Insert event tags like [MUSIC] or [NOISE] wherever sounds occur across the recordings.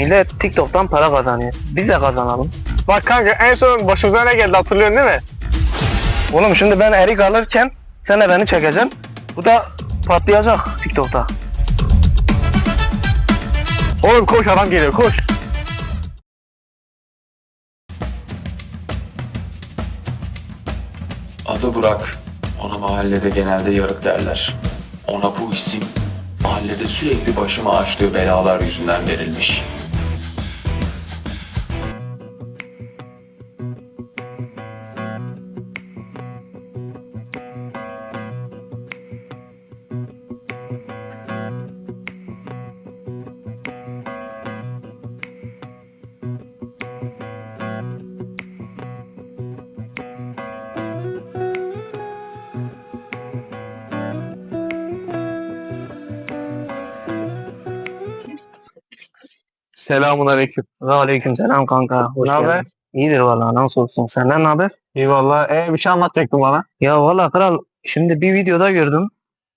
Millet TikTok'tan para kazanıyor. Biz de kazanalım. Bak kanka en son başımıza ne geldi hatırlıyorsun değil mi? Oğlum şimdi ben erik alırken sen de beni çekeceksin. Bu da patlayacak TikTok'ta. Oğlum koş adam geliyor koş. Adı Burak. Ona mahallede genelde yarık derler. Ona bu isim mahallede sürekli başıma açtığı belalar yüzünden verilmiş. Selamun aleyküm. Aleyküm selam kanka. Hoş Ne haber? İyidir valla nasıl olsun. Senden ne haber? Eyvallah. Ee bir şey anlatacaktın bana. Ya valla kral şimdi bir videoda gördüm.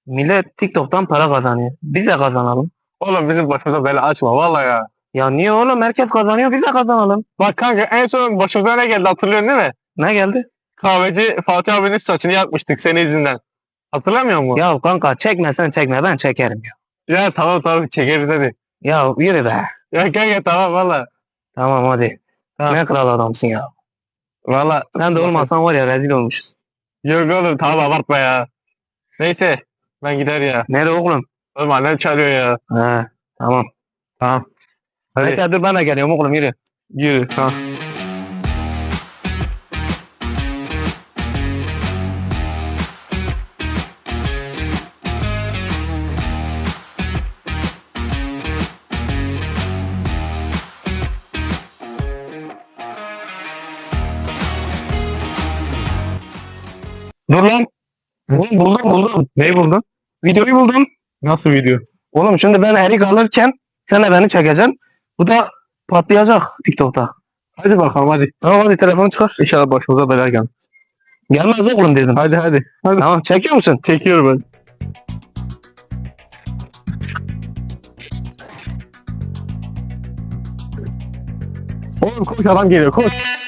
Millet TikTok'tan para kazanıyor. Biz de kazanalım. Oğlum bizim başımıza bela açma vallahi ya. Ya niye oğlum herkes kazanıyor biz de kazanalım. Bak kanka en son başımıza ne geldi hatırlıyorsun değil mi? Ne geldi? Kahveci Fatih abinin saçını yakmıştık senin yüzünden. Hatırlamıyor musun? Ya, Ya kanka çekmesen çekme ben çekerim ya. tamam tamam çekeriz hadi. Ya yürü be. Ya kanka tamam valla. Tamam hadi. Tamam. Ne kral adamsın ya. Valla. Sen de olmasan var ya rezil olmuşuz. Yok oğlum tamam abartma ya. Neyse ben gider ya. Nerede oğlum? Oğlum annem çağırıyor ya. He tamam. Tamam. Hadi Neyse dur de geliyorum oğlum yürü. yürü. Tamam. Dur lan. Buldum buldum. Neyi buldun? Videoyu buldum. Nasıl video? Oğlum şimdi ben erik alırken sen de beni çekeceksin. Bu da patlayacak TikTok'ta. Hadi bakalım hadi. Tamam hadi telefonu çıkar. İnşallah başımıza bela gel. Gelmez oğlum dedim. Hadi hadi. Hadi. Tamam çekiyor musun? Çekiyorum ben. Oğlum koş adam geliyor koş.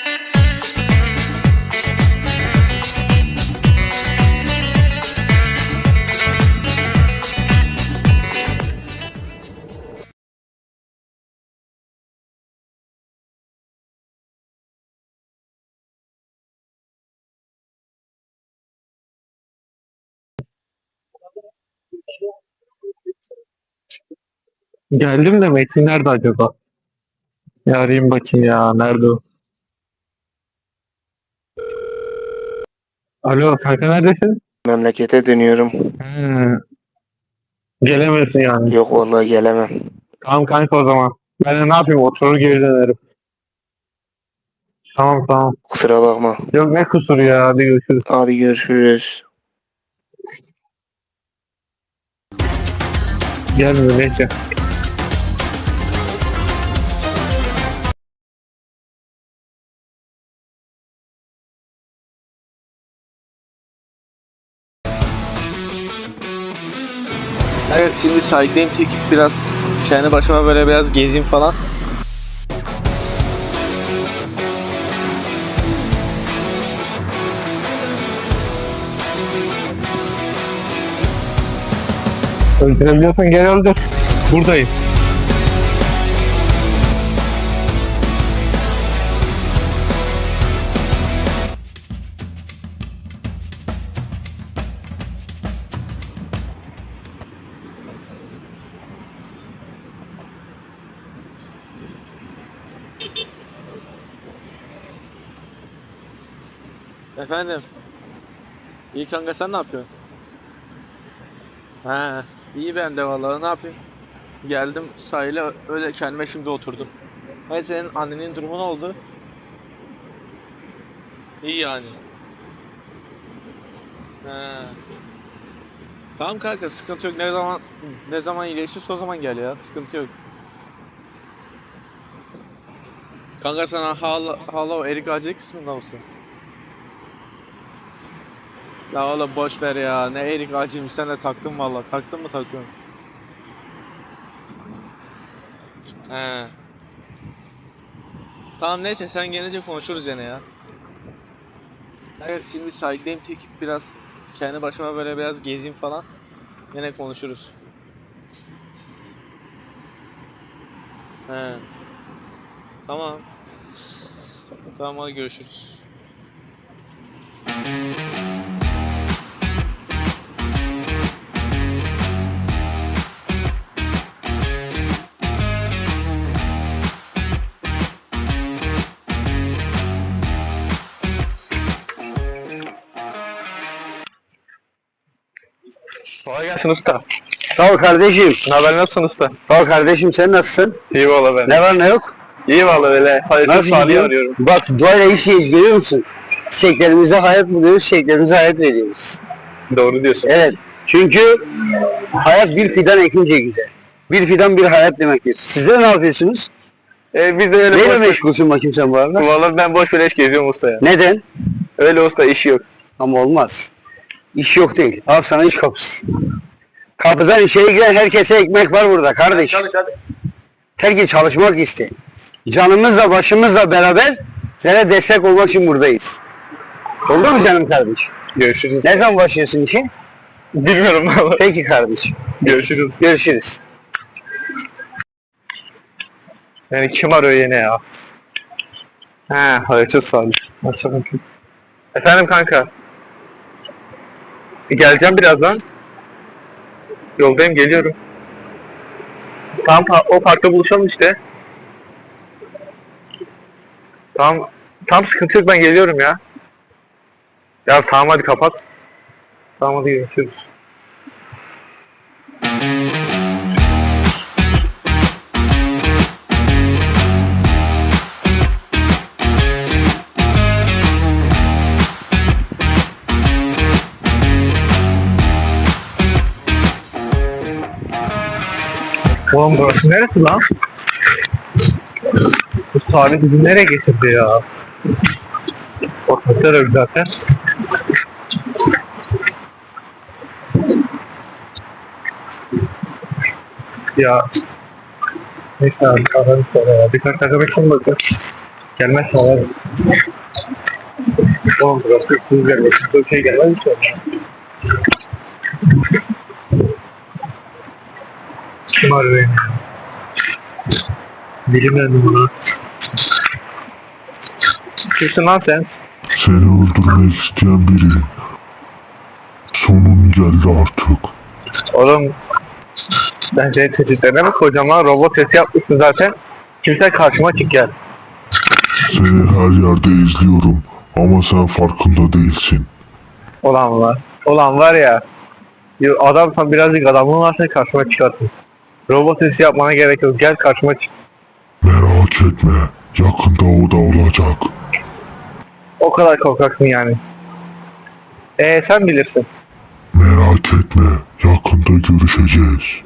Geldim de Metin nerede acaba? Ya arayayım bakayım ya nerede o? Alo kanka neredesin? Memlekete dönüyorum. Hmm. Gelemezsin yani. Yok vallahi gelemem. Tamam kanka o zaman. Ben de ne yapayım oturur geri dönerim. Tamam tamam. Kusura bakma. Yok ne kusur ya hadi görüşürüz. Hadi görüşürüz. Gelmiyor neyse. Evet şimdi sahildeyim tekip biraz kendi başıma böyle biraz gezeyim falan. Öldürebiliyorsan gel öldür. Buradayım. Efendim. İyi kanka sen ne yapıyorsun? He, iyi ben de vallahi ne yapayım? Geldim sahile öyle kendime şimdi oturdum. Hayır senin annenin durumu ne oldu? İyi yani. He. Tamam kanka sıkıntı yok. Ne zaman ne zaman iyileşirse o zaman gel ya. Sıkıntı yok. Kanka sana hala hala o erik ağacı kısmında mısın? Ya oğlum boş ver ya. Ne erik ağacıymış sen de taktın valla. Taktın mı takıyorsun? He. Tamam neyse sen gelince konuşuruz yine ya. Evet şimdi sahildeyim tek biraz kendi başıma böyle biraz gezeyim falan. Yine konuşuruz. He. Tamam. Tamam hadi görüşürüz. Usta. Sağ ol kardeşim. Ne haber nasılsın usta? Sağ ol kardeşim sen nasılsın? İyi valla ben. Ne var ne yok? İyi valla öyle. Hayırsız Nasıl Salih'i arıyorum. Bak duayla işeyiz görüyor musun? Çiçeklerimize hayat buluyoruz, çiçeklerimize hayat veriyoruz. Doğru diyorsun. Evet. Çünkü hayat bir fidan ekince güzel. Bir fidan bir hayat demektir. Sizler ne yapıyorsunuz? Ee, biz de öyle Neyle boş meşgulsün bakayım sen bu arada? Valla ben boş beleş geziyorum usta ya. Neden? Öyle usta işi yok. Ama olmaz. İş yok değil. Al sana iş kapısı. Kapıdan içeri giren herkese ekmek var burada kardeş. hadi. Terki çalışmak iste. Canımızla başımızla beraber sana destek olmak için buradayız. Oldu mu canım kardeş? Görüşürüz. Ne zaman başlıyorsun işe? Bilmiyorum valla. [LAUGHS] Peki kardeş. Görüşürüz. Görüşürüz. Yani kim arıyor yine ya? He, hayırsız Salih. Açalım. Efendim kanka. Geleceğim birazdan. Yoldayım geliyorum. Tamam o parkta buluşalım işte. Tamam. Tam sıkıntı yok ben geliyorum ya. Ya tamam hadi kapat. Tamam hadi görüşürüz. Oğlum burası neresi lan? Bu Salih bizi nereye getirdi ya? Otobüsler öyle zaten. Ya Neyse abi ararım sonra ya. Birkaç dakika bekleyin bakın. Gelmez sonra. Oğlum burası üstünüz gelmez. Bir şey gelmez sonra? Kim arıyor beni? Bilinmedim bunu. Kimsin lan sen? Seni öldürmek isteyen biri. Sonun geldi artık. Oğlum ben seni tehditlerine mi koyacağım lan? Robot sesi yapmışsın zaten. Kimse karşıma çık gel. Seni her yerde izliyorum ama sen farkında değilsin. Olan var. Olan var ya. ya adam sen birazcık adamın varsa karşıma çıkartın. Robot sesi yapmana gerek yok. Gel karşıma çık. Merak etme, yakında o da olacak. O kadar korkaksın yani. Ee sen bilirsin. Merak etme, yakında görüşeceğiz.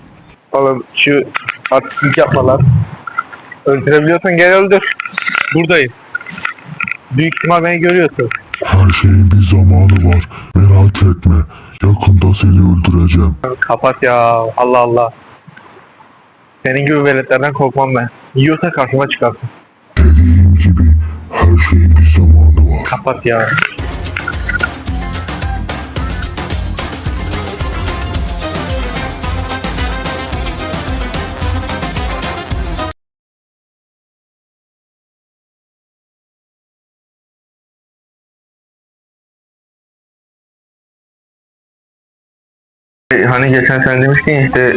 Oğlum şu artistlik yapma lan. Öldürebiliyorsan gel öldür. Buradayım. Büyük ihtimal beni görüyorsun. Her şeyin bir zamanı var, merak etme. Yakında seni öldüreceğim. Kapat ya. Allah Allah. Senin gibi veletlerden korkmam ben. Yiyorsa karşıma çıkarsın. Dediğim gibi her şeyin bir zamanı var. Kapat ya. Hani geçen sen demiştin ya işte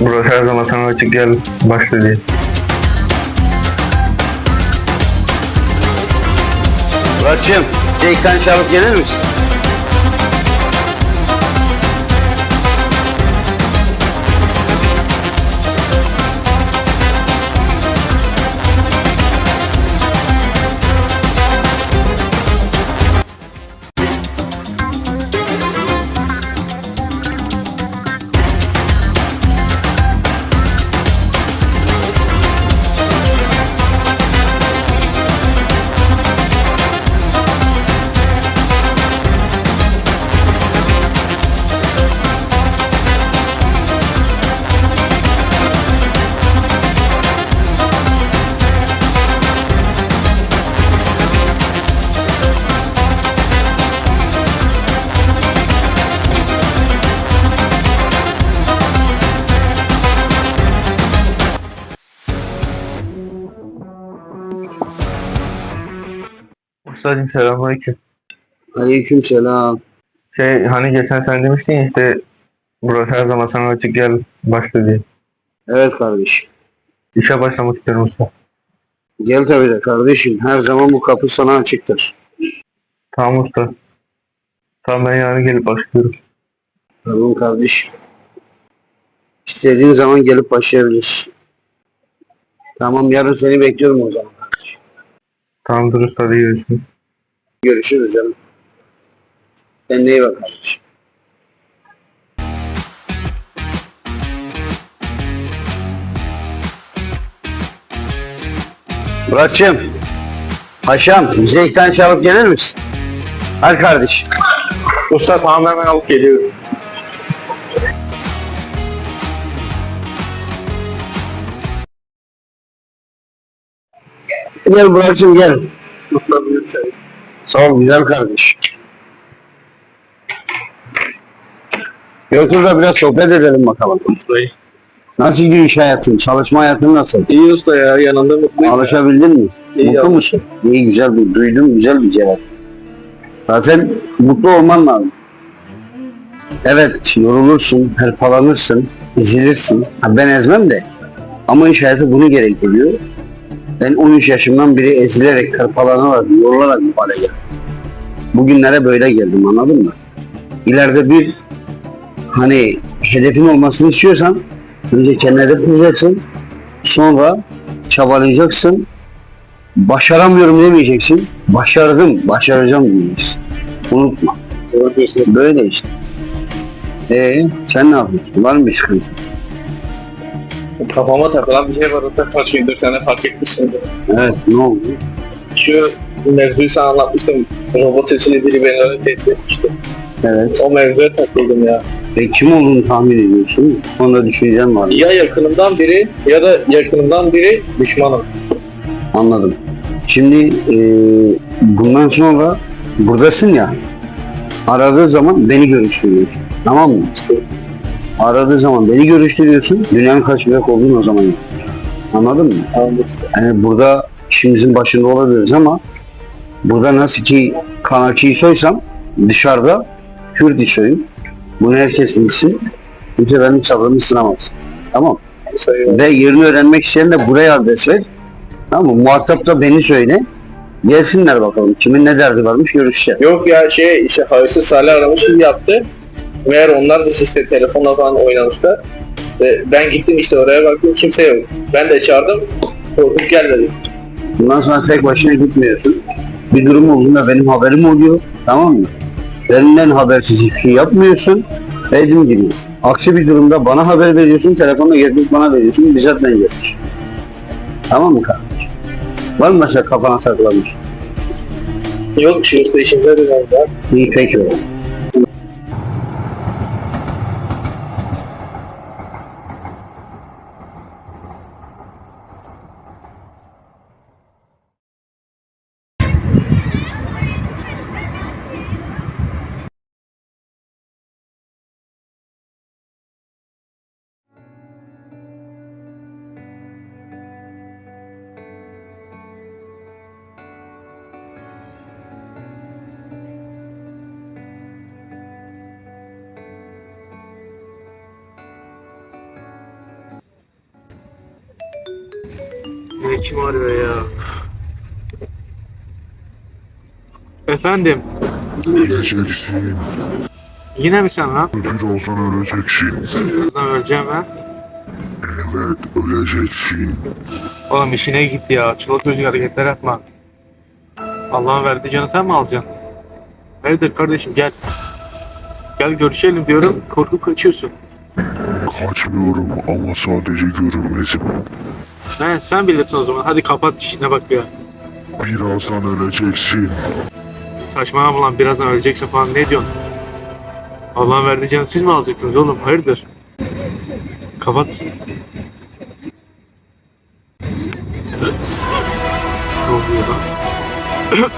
burası her zaman sana açık gel başla diye. Muratçım, tek tane çabuk gelir misin? Ustacım selamünaleyküm. Aleyküm selam. Şey hani geçen sen demiştin ya işte burası her zaman sana açık gel başla diye. Evet kardeşim. İşe başlamak istiyorum usta. Gel tabii de kardeşim. Her zaman bu kapı sana açıktır. Tamam usta. Tamam ben yarın gelip başlıyorum. Tamam kardeşim. İstediğin zaman gelip başlayabilirsin. Tamam yarın seni bekliyorum o zaman. Tamamdır usta görüşürüz. Görüşürüz canım. Kendine iyi bak kardeşim. Muratçım. Paşam bize iki tane çabuk gelir misin? Hadi kardeşim. Usta tamam hemen alıp geliyorum. Gel Burak'cığım gel. Sağ ol güzel kardeş. Götür de biraz sohbet edelim bakalım. Nasıl gidiyor iş hayatın? Çalışma hayatın nasıl? İyi usta ya yanında mutluyum. Alışabildin mi? İyi mutlu alıştım. musun? İyi güzel bir duydum güzel bir cevap. Zaten mutlu olman lazım. Evet yorulursun, hırpalanırsın, ezilirsin. Ha, ben ezmem de. Ama iş hayatı bunu gerektiriyor. Ben 13 yaşımdan beri ezilerek, hırpalanarak, yorularak bu hale geldim. Bugünlere böyle geldim anladın mı? İleride bir hani hedefin olmasını istiyorsan önce kendine hedef koyacaksın. Sonra çabalayacaksın. Başaramıyorum demeyeceksin. Başardım, başaracağım diyeceksin. Unutma. Böyle işte. Ee, sen ne yapıyorsun? Var mı bir sıkıntı? Kafama takılan bir şey var usta kaç gündür sen de fark etmişsindir. Evet, ne oldu? Şu mevzuyu sana anlatmıştım. Robot sesini biri beni öyle tehdit etmişti. Evet. O mevzuya takıldım ya. Ve kim olduğunu tahmin ediyorsun? Sonra düşüncem var. Ya yakınımdan biri ya da yakınımdan biri düşmanım. Anladım. Şimdi eee, bundan sonra buradasın ya. Aradığı zaman beni görüştürüyorsun. Tamam mı? Aradığı zaman beni görüştürüyorsun. Dünyanın kaç bucak olduğunu o zaman. Anladın mı? Anladım. Yani burada işimizin başında olabiliriz ama burada nasıl ki kanalçıyı soysam dışarıda Kürt soyun. Bunu herkes bilsin. Kimse benim sabrımı sınamaz. Tamam. Ve yerini öğrenmek isteyen de buraya adres ver. Tamam mı? Muhatap da beni söyle. Gelsinler bakalım. Kimin ne derdi varmış görüşeceğiz. Yok ya şey işte Havisi Salih aramış yaptı. Meğer onlar da işte telefonla falan oynamışlar. Ve ben gittim işte oraya baktım kimse yok. Ben de çağırdım. Korkup gel dedim. Bundan sonra tek başına gitmiyorsun. Bir durum olduğunda benim haberim oluyor. Tamam mı? Benden habersiz hiçbir şey yapmıyorsun. Dediğim gibi. Aksi bir durumda bana haber veriyorsun. Telefonla gelip bana veriyorsun. Bizzat ben görüyorsun. Tamam mı kardeşim? Var mı başka kafana takılanmış? Yok işte işimize dönelim. İyi peki o. Kim arıyor ya? Efendim, Öleceksin. yine mi sen lan? Birazdan öleceksin. Birazdan öleceğim ben. Evet, öleceksin. Oğlum işine git ya. Çoluk çocuk hareketler yapma. Allah'ın verdiği canı sen mi alacaksın? Hayırdır kardeşim gel. Gel görüşelim diyorum. Korkup kaçıyorsun. Kaçmıyorum ama sadece görünmezim. He sen bilirsin o zaman. Hadi kapat işine bak ya. Birazdan öleceksin. Saçmalama lan birazdan öleceksin falan ne diyorsun? Allah'ın verdiği canı siz mi alacaksınız oğlum? Hayırdır? Kapat. Ne oluyor lan?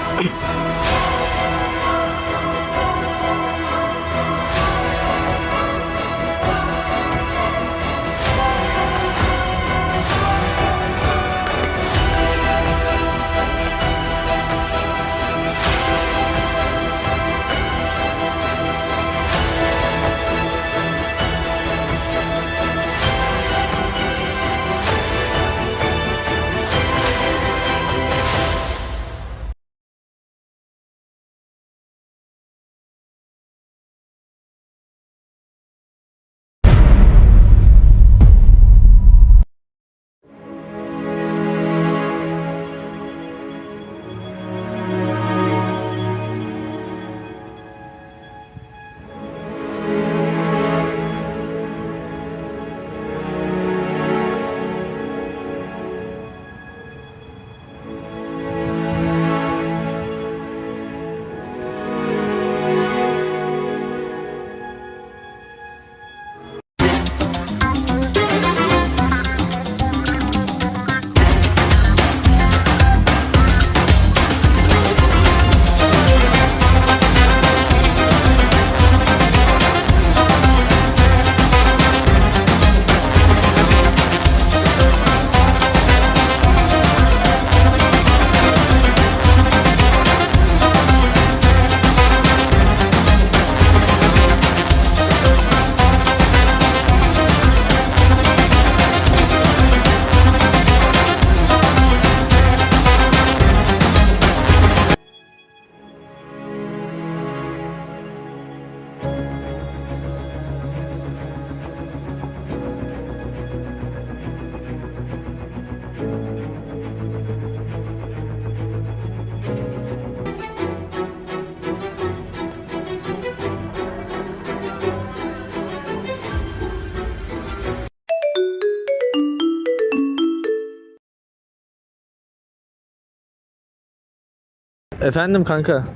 Efendim kanka.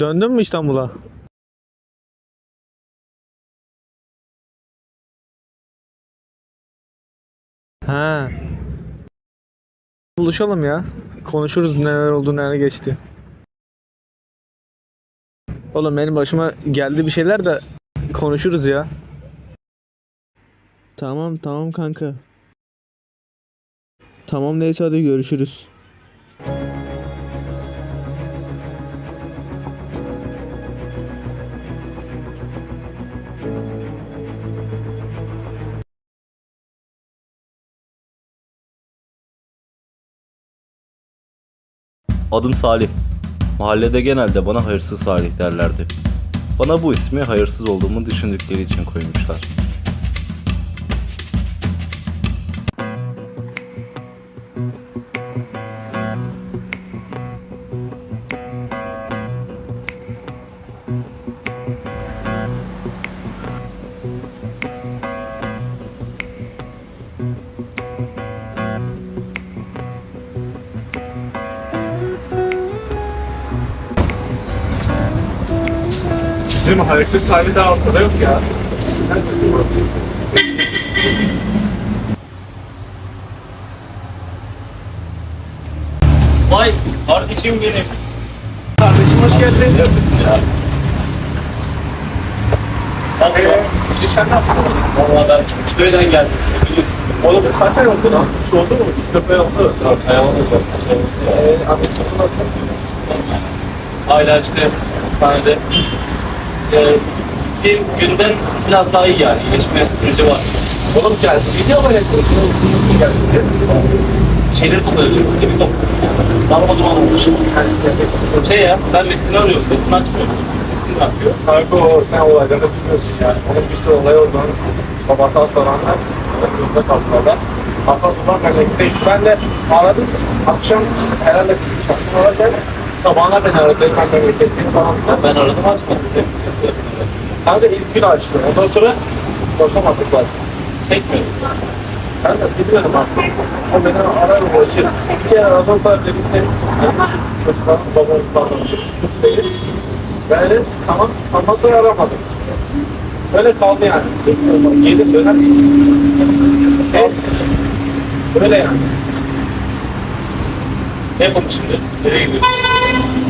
Döndün mü İstanbul'a? Ha. Buluşalım ya. Konuşuruz neler oldu, neler geçti. Oğlum benim başıma geldi bir şeyler de konuşuruz ya. Tamam tamam kanka. Tamam neyse hadi görüşürüz. Adım Salih. Mahallede genelde bana hayırsız Salih derlerdi. Bana bu ismi hayırsız olduğumu düşündükleri için koymuşlar. Hayırsız sahibi daha ortada yok ya. Vay kardeşim benim. Kardeşim hoş geldin. Ee, biz sen ne yaptın? Valla ben köyden geldim. Biliyorsun. Oğlum bu kaç ay oldu lan? Şu oldu mu? Üç köpeği oldu. Ay oldu. Eee anlaşıldı nasıl? Hala işte hastanede e, bir günden biraz daha iyi yani. İyileşme süreci var. Oğlum geldi. İyi ama yakın. geldi. Şeyleri topluyor. Bir top. Darma duman olmuş. Şey ya, ben Metin'i arıyorum. Metin açmıyor. Metin yapıyor. Kanka o, sen olayları bilmiyorsun yani. Onun bir sürü olay oldu. Babası hastalandı. Zorunda kaldılar. Hatta memleketteyim. Ben de ağladım. Akşam herhalde şarkı alırken sabahına beni aradı. Ben memleketteyim falan. filan. Ben aradım açmadı. Kanka ilk gün açtı. Ondan sonra boşlamadık zaten. Çekmiyorum. Ben de biliyorum artık. O beni arar ulaşır. Bir kere aradım da dedim işte çocukların babamın pardon kötü değil. Ben dedim tamam ondan sonra aramadım. Böyle kaldı yani. Gelir döner. Şey, böyle yani. Ne yapalım şimdi? Nereye gidiyoruz?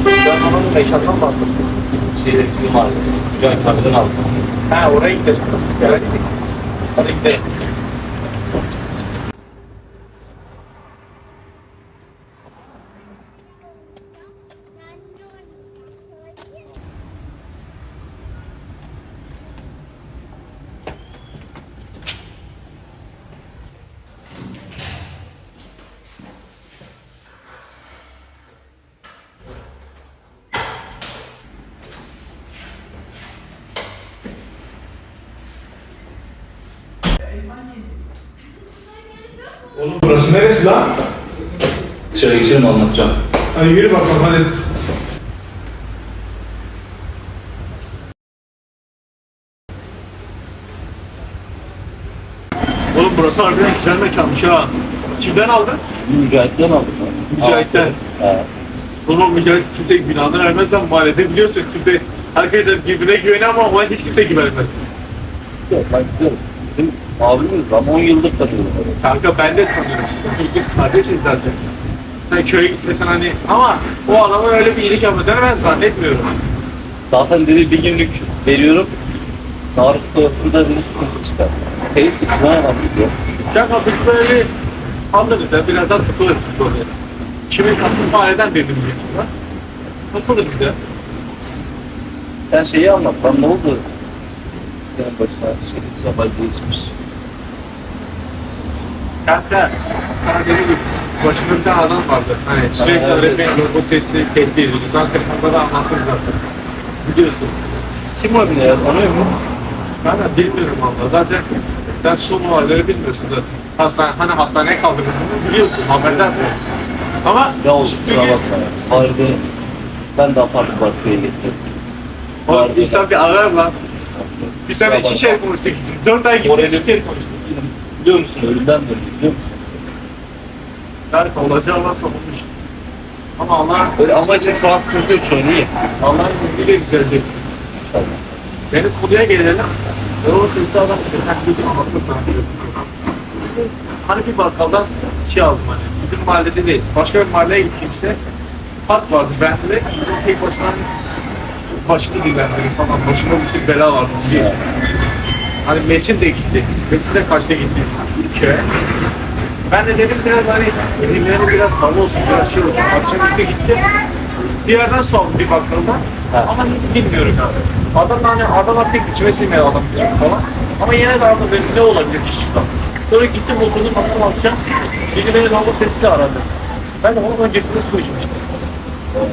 Ben onun mekandan bahsettim. Şeyde bizim vardı. Mücahit Kahve'den aldım. Ha oraya gidelim. Gel hadi gidelim. Oğlum burası neresi lan? Dışarı geçelim anlatacağım. Hadi yürü bakalım hadi. Oğlum burası harbiden güzel mekanmış ha. Kimden aldın? Bizim mücahitten aldık. Mücahit'ten. Evet. Oğlum Mücahit kimse günahını vermez lan mahallede biliyorsun kimse herkes birbirine güveniyor ama ona hiç kimse güvenmez. Yok, ben biliyorum. Bizim abimiz ama 10 yıldır tanıyorum. Kanka ben de tanıyorum. Çünkü biz kardeşiz zaten. Sen köye gitsen hani ama o adamın öyle bir iyilik yapacağını ben zannetmiyorum. Zaten dedi bir günlük veriyorum. Sağlık sonrasında bir sıkıntı çıkar. Ne yapalım diyor. Kanka biz böyle bir anlarız ya biraz daha takılırız biz oraya. Kime sattın mahalleden dedim büyük ihtimal. Takılırız ya. Sen şeyi anlat lan ne oldu? Senin başına şey sabah değişmiş. Kanka sana dediğim gibi başımda bir tane adam vardı. Hani sürekli öğretmen bu sesli tehdit ediyordu. Zaten telefonda da anlattım zaten. Biliyorsun. Kim o bile ya tanıyor musun? Ben de bilmiyorum valla. Zaten sen son olayları bilmiyorsun zaten. Hastane, hani hastaneye kaldırıldığını biliyorsun. Haberden sonra. Ama Ya çünkü- kusura bakma ya. Harbi ben de apar topar köye gittim. Oğlum insan bir arar lan. Bir sene iki kere konuştuk. Dört ay Oraya iki kere konuştuk. Biliyor musun ölümden döndü biliyor musun? Berk olacağı varsa olmuş. Ama Allah öyle Allah için şu an sıkıntı yok şu an iyi. Allah'ın izniyle düzelecek. İnşallah. Benim konuya gelelim. Ben o sırası adam işte sen biliyorsun anlattım sana biliyorsun. Hani bir bakkaldan şey aldım hani. Bizim mahallede değil. Başka bir mahalleye gittim işte. Park vardı bende de. Tek başına başını dinlendirdim falan. Başıma bir sürü bela vardı diye. Hani Metin de gitti. Metin de kaçta gitti köye. Ben de dedim biraz hani dinlenelim biraz hava olsun, biraz şey olsun. Akşamüstü gitti. Bir yerden sordu bir bakkaldan. Ama hiç bilmiyorum abi. Adam hani adam artık içime sinmiyor adam için falan. Ama yine de adam benim ne olabilir ki suda. Sonra gittim oturdum baktım akşam. Biri beni lavabo sesiyle aradı. Ben de onun öncesinde su içmiştim.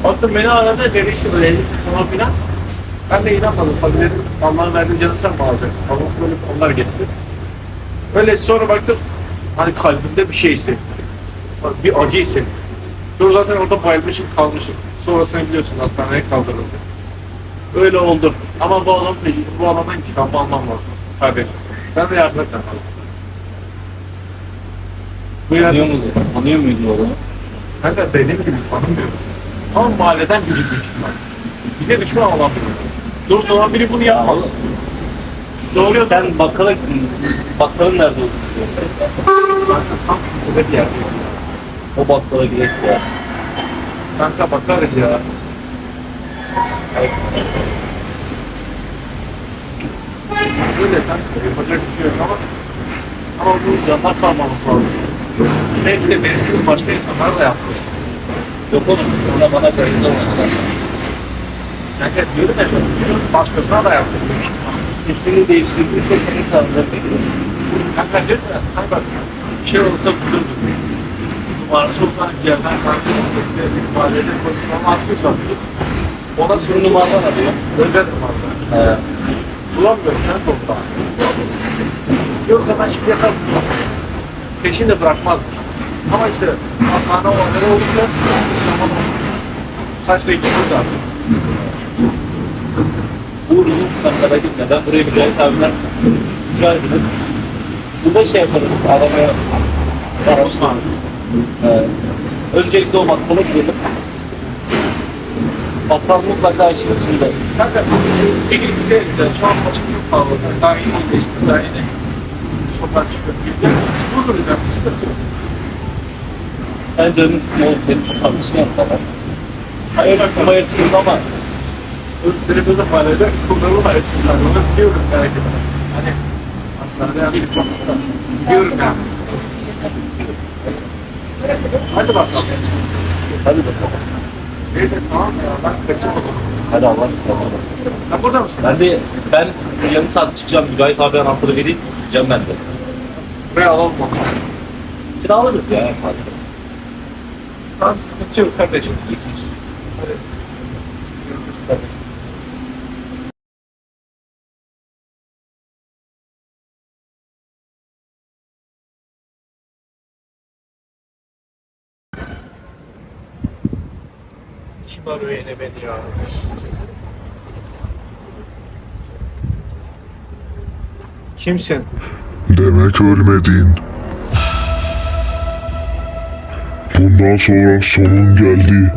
Baktım beni aradı dedi işte böyle 50 falan filan. Ben de inanmadım. Tabii dedim Allah'ın verdiği canı sen mi alacaksın? Falan böyle onlar getirdi. Öyle sonra baktım hani kalbimde bir şey hissettim. Bir acı hissettim. Sonra zaten orada bayılmışım kalmışım. Sonrasını biliyorsun hastaneye kaldırıldı. Öyle oldu. Ama bu adam bu adamdan intikamı almam lazım. Kardeşim. Sen de yardım et. Bu Tanıyor yardım- musun? Tanıyor muydun o adamı? Ben de dediğim gibi tanımıyoruz. Ama mahalleden düşman. Bize düşman olan biri. Dost olan biri bunu yapmaz. Doğru Sen bakkala gittin. Bakkalın nerede olduğunu bir yerde. O bakkala gidelim ya. Kanka bakarız ya. Öyle kanka yapacak bir şey yok ama ama bu yanlar kalmaması lazım. Belki de benim gibi başka insanlar da yaptı. Yok oğlum sonra bana göre olmadılar. Kanka diyorum ya başkasına da yaptı. Sesini değiştirdiyse senin sağlığına bekliyor. Kanka diyorum ya kanka bir şey olsa bulurdum. Numarası olsa bir yerden kanka mahallede konuşmamı atmış. Ona sizin numaradan arıyor. Özel numaradan. He. Bulamıyor sen topla. Yoksa ben şimdi yakalayacağım. Peşini de bırakmazmış. Ama işte hastane olayları olunca zaman saçla gidiyor zaten. Uğur'un Ankara'ya gitme. Ben buraya Mücahit abiler Mücahit edip burada şey yaparız. Arabaya araştırırız. Ee, öncelikle o bakkala gidelim. Bakkal mutlaka işin içinde. Kanka bir gün şu an maçım çok pahalı. Daha yeni geçti. Daha yeni sokağa çıkıyor. Güzel. Buluruz yani sıkıntı yok. Ben canını sıkma oğlum senin kardeşin yaptılar. Hayırsız hayırsız ama Seni böyle mahallede kullanılma etsin sen. Onu biliyorum merak etme. Hani hastanede yaptık. Biliyorum yani. Hadi bakalım. hadi bakalım. Neyse tamam ya ben kaçayım o zaman. Hadi Allah razı Sen burada mısın? Ben de ben yarım saat çıkacağım. Mücahit abi anahtarı vereyim. Gideceğim ben de. Buraya alalım onu. Kiralarız ya. Tamam sıkıntı yok kardeşim. Görüşürüz. Hadi. Arıyor yine beni ya? Kimsin? Demek ölmedin. Bundan sonra sonun geldi.